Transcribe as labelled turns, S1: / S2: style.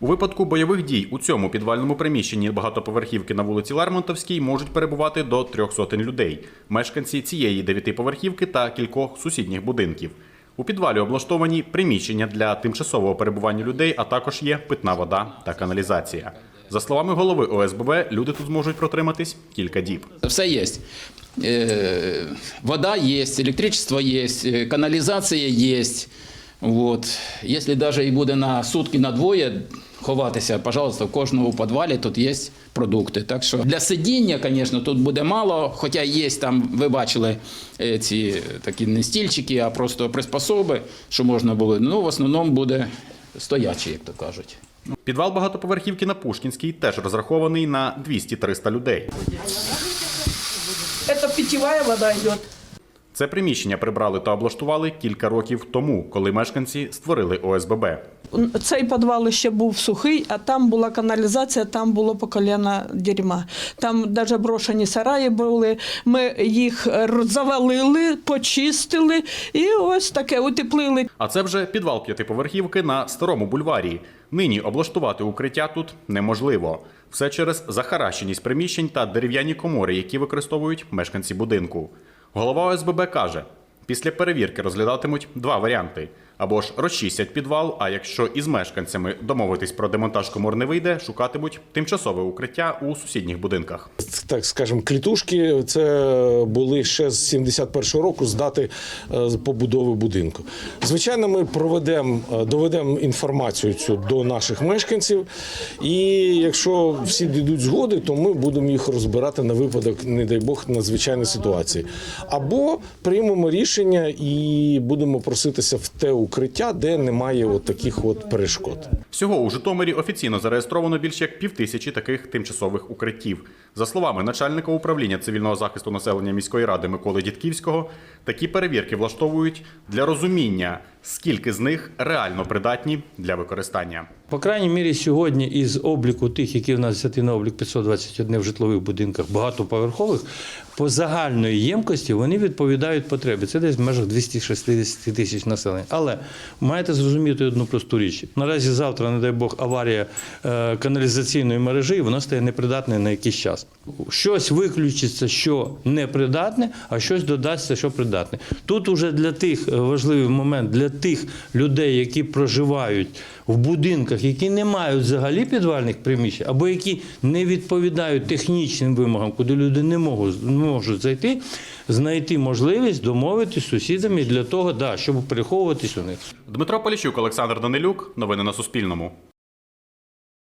S1: У випадку бойових дій у цьому підвальному приміщенні багатоповерхівки на вулиці Лермонтовській можуть перебувати до трьох сотень людей, мешканці цієї дев'ятиповерхівки та кількох сусідніх будинків. У підвалі облаштовані приміщення для тимчасового перебування людей, а також є питна вода та каналізація. За словами голови ОСББ, люди тут зможуть протриматись кілька діб.
S2: Все есть. Э, Вода есть, электричество есть, э, канализация есть. Вот. Если даже і буде на сутки на двоє ховатися, пожалуйста, в кожному підвалі тут є продукти. Так що для сидіння, звісно, тут буде мало, хоча є там, ви бачили е, ці такі не стільчики, а просто приспособи, що можна було. Ну, в основному буде стоячий, як то кажуть.
S1: Підвал багатоповерхівки на Пушкінській теж розрахований на 200-300 людей.
S3: Это питьевая вода идет.
S1: Це приміщення прибрали та облаштували кілька років тому, коли мешканці створили ОСББ.
S3: Цей підвал ще був сухий, а там була каналізація, там було по дерьма. Там навіть брошені сараї були. Ми їх завалили, почистили і ось таке утеплили.
S1: А це вже підвал п'ятиповерхівки на старому бульварі. Нині облаштувати укриття тут неможливо. Все через захаращеність приміщень та дерев'яні комори, які використовують мешканці будинку. Голова ОСББ каже: після перевірки розглядатимуть два варіанти: або ж розчистять підвал, а якщо із мешканцями домовитись про демонтаж комор не вийде, шукатимуть тимчасове укриття у сусідніх будинках.
S4: так скажемо, клітушки це були ще з 71-го року з дати е, побудови будинку. Звичайно, ми проведемо, е, доведемо інформацію цю до наших мешканців, і якщо всі дійдуть згоди, то ми будемо їх розбирати на випадок, не дай Бог, надзвичайної ситуації. Або приймемо рішення і будемо проситися в те укриття, де немає от таких от перешкод.
S1: Всього у Житомирі офіційно зареєстровано більше як півтисячі таких тимчасових укриттів. За словами начальника управління цивільного захисту населення міської ради Миколи Дідківського, такі перевірки влаштовують для розуміння, скільки з них реально придатні для використання.
S5: По крайній мірі, сьогодні із обліку тих, які в нас взяти на облік 521 в житлових будинках багатоповерхових, по загальної ємкості вони відповідають потребі. Це десь в межах 260 тисяч населення. Але маєте зрозуміти одну просту річ. Наразі завтра, не дай Бог, аварія е, каналізаційної мережі, і воно стає непридатне на якийсь час. Щось виключиться, що непридатне, а щось додасться, що придатне. Тут уже для тих е, важливий момент для тих людей, які проживають в будинках, які не мають взагалі підвальних приміщень, або які не відповідають технічним вимогам, куди люди не можуть, не можуть зайти, знайти можливість домовитися з сусідами для того, да, щоб переховуватись у них.
S1: Дмитро Поліщук, Олександр Данилюк. Новини на Суспільному.